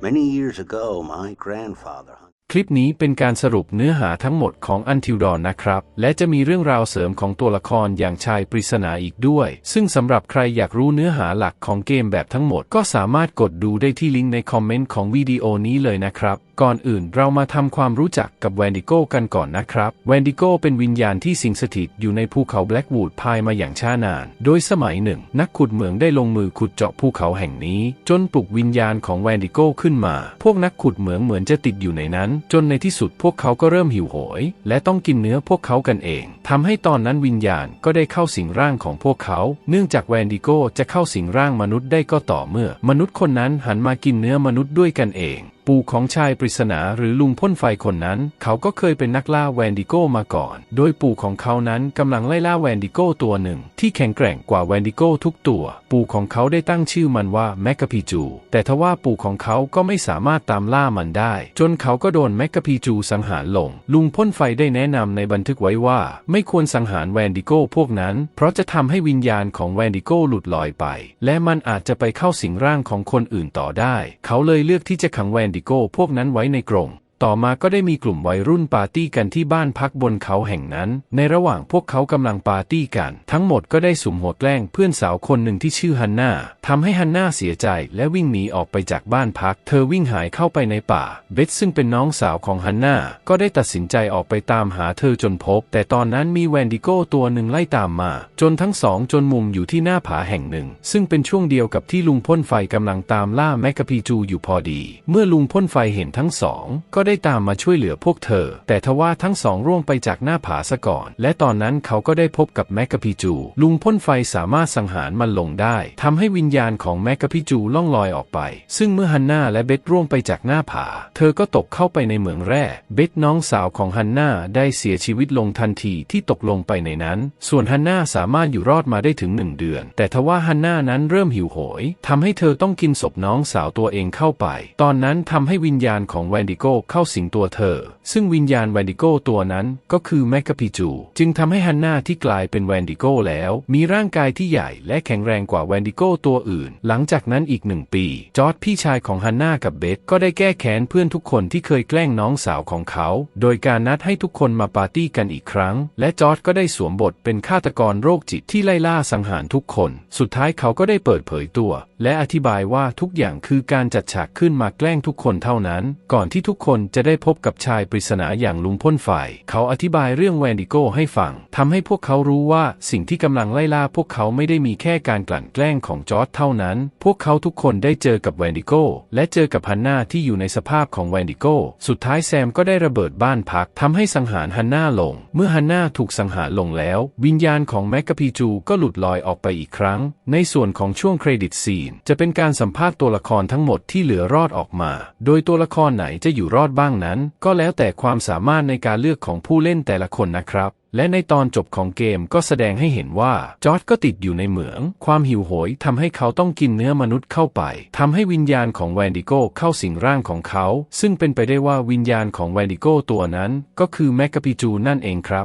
Many years ago, my grandfather คลิปนี้เป็นการสรุปเนื้อหาทั้งหมดของ Until Dawn นะครับ และจะมีเรื่องราวเสริมของตัวละครอย่างชายปริศนาอีกด้วย ซึ่งสำหรับใครอยากรู้เนื้อหาหลักของเกมแบบทั้งหมด ก็สามารถกดดูได้ที่ลิงก์ในคอมเมนต์ของวิดีโอนี้เลยนะครับ ก่อนอื่นเรามาทำความรู้จักกับแวนดิโก้กันก่อนนะครับ แวนดิโก้เป็นวิญญาณที่สิงสถิตอยู่ในภูเขาแบล็กวูดพายมาอย่างช้านาน โดยสมัยหนึ่ง นักขุดเหมืองได้ลงมือขุดเจาะภูเขาแห่งนี้ จนปลุกวิญญาณของแวนดิโก้ขึ้นมา พวกนักขุดเหมืองเหมือนจะติดอยู่ในนั้นจนในที่สุดพวกเขาก็เริ่มหิวโหย และต้องกินเนื้อพวกเขากันเองทำให้ตอนนั้นวิญญาณก็ได้เข้าสิงร่างของพวกเขา เนื่องจากแวนดิโกจะเข้าสิงร่างมนุษย์ได้ก็ต่อเมื่อ มนุษย์คนนั้นหันมากินเนื้อมนุษย์ด้วยกันเอง ปู่ของชายปริศนาหรือลุงพ่นไฟคนนั้น เขาก็เคยเป็นนักล่าแวนดิโกมาก่อน โดยปู่ของเขานั้นกำลังไล่ล่าแวนดิโกตัวหนึ่ง ที่แข็งแกร่งกว่าแวนดิโกทุกตัว ปู่ของเขาได้ตั้งชื่อมันว่าแมกกาพีจู แต่ทว่าปู่ของเขาก็ไม่สามารถตามล่ามันได้ จนเขาก็โดนแมกกาพีจูสังหารลง ลุงพ่นไฟได้แนะนำในบันทึกไว้ว่า ไม่ควรสังหารแวนดิโกพวกนั้น เพราะจะทำให้วิญญาณของแวนดิโกหลุดลอยไป และมันอาจจะไปเข้าสิงร่างของคนอื่นต่อได้ เขาเลยเลือกที่จะขังแวนดิโก้พวกนั้นไว้ในกรง ต่อมาก็ได้มีกลุ่มวัยรุ่นปาร์ตี้กันที่บ้านพักบนเขาแห่งนั้น ในระหว่างพวกเขากำลังปาร์ตี้กัน ทั้งหมดก็ได้สุ่มหัวแกล้งเพื่อนสาวคนหนึ่งที่ชื่อฮันนาทำให้ฮันนาเสียใจและวิ่งหนีออกไปจากบ้านพัก เธอวิ่งหายเข้าไปในป่า เบธซึ่งเป็นน้องสาวของฮันนาก็ได้ตัดสินใจออกไปตามหาเธอจนพบ แต่ตอนนั้นมีแวนดิโก้ตัวหนึ่งไล่ตามมา จนทั้งสองจนมุมอยู่ที่หน้าผาแห่งหนึ่ง ซึ่งเป็นช่วงเดียวกับที่ลุงพ่นไฟกำลังตามล่าแมกกาพีจูอยู่พอดี เมื่อลุงพ่นไฟเห็นทั้งสองก็ได้ตามมาช่วยเหลือพวกเธอ แต่ทว่าทั้งสองร่วงไปจากหน้าผาซะก่อน และตอนนั้นเขาก็ได้พบกับแมกกาพีจู ลุงพ่นไฟสามารถสังหารมันลงได้ทำให้วิญญาณของแมกกาพีจูล่องลอยออกไป ซึ่งเมื่อฮันนาและเบธร่วงไปจากหน้าผา เธอก็ตกเข้าไปในเหมืองแร่ เบธน้องสาวของฮันนาได้เสียชีวิตลงทันทีที่ตกลงไปในนั้น ส่วนฮันนาสามารถอยู่รอดมาได้ถึงหนึ่งเดือน แต่ทว่าฮันนานั้นเริ่มหิวโหยทำให้เธอต้องกินศพน้องสาวตัวเองเข้าไป ตอนนั้นทำให้วิญญาณของแวนดิโกเข้าาสิงตัวเธอ ซึ่งวิญญาณแวนดิโกตัวนั้นก็คือแมกกาพิจู จึงทำให้ฮันนาที่กลายเป็นแวนดิโกแล้ว มีร่างกายที่ใหญ่และแข็งแรงกว่าแวนดิโกตัวอื่น หลังจากนั้นอีกหนึ่งปี จอร์ดพี่ชายของฮันนากับเบธก็ได้แก้แค้นเพื่อนทุกคนที่เคยแกล้งน้องสาวของเขา โดยการนัดให้ทุกคนมาปาร์ตี้กันอีกครั้ง และจอร์ดก็ได้สวมบทเป็นฆาตกรโรคจิตที่ไล่ล่าสังหารทุกคน สุดท้ายเขาก็ได้เปิดเผยตัว และอธิบายว่าทุกอย่างคือการจัดฉากขึ้นมาแกล้งทุกคนเท่านั้น ก่อนที่ทุกคนจะได้พบกับชายปริศนาอย่างลุงพ่นไฟเขาอธิบายเรื่องแวนดิโกให้ฟังทำให้พวกเขารู้ว่าสิ่งที่กำลังไล่ล่าพวกเขาไม่ได้มีแค่การกลั่นแกล้งของจอร์ดเท่านั้น พวกเขาทุกคนได้เจอกับแวนดิโกและเจอกับฮันนาที่อยู่ในสภาพของแวนดิโกสุดท้ายแซมก็ได้ระเบิดบ้านพักทำให้สังหารฮันนาลง เมื่อฮันนาถูกสังหารลงแล้ว วิญญาณของแมกกาพีจูก็หลุดลอยออกไปอีกครั้ง ในส่วนของช่วงเครดิตซีน จะเป็นการสัมภาษณ์ตัวละครทั้งหมดที่เหลือรอดออกมา โดยตัวละครไหนจะอยู่รอดบ้างนั้น ก็แล้วแต่ความสามารถในการเลือกของผู้เล่นแต่ละคนนะครับ และในตอนจบของเกมก็แสดงให้เห็นว่า จอร์ดก็ติดอยู่ในเหมือง ความหิวโหยทำให้เขาต้องกินเนื้อมนุษย์เข้าไปทำให้วิญญาณของแวนดิโกเข้าสิงร่างของเขา ซึ่งเป็นไปได้ว่าวิญญาณของแวนดิโกตัวนั้น ก็คือแมกกาปิจูนั่นเองครับ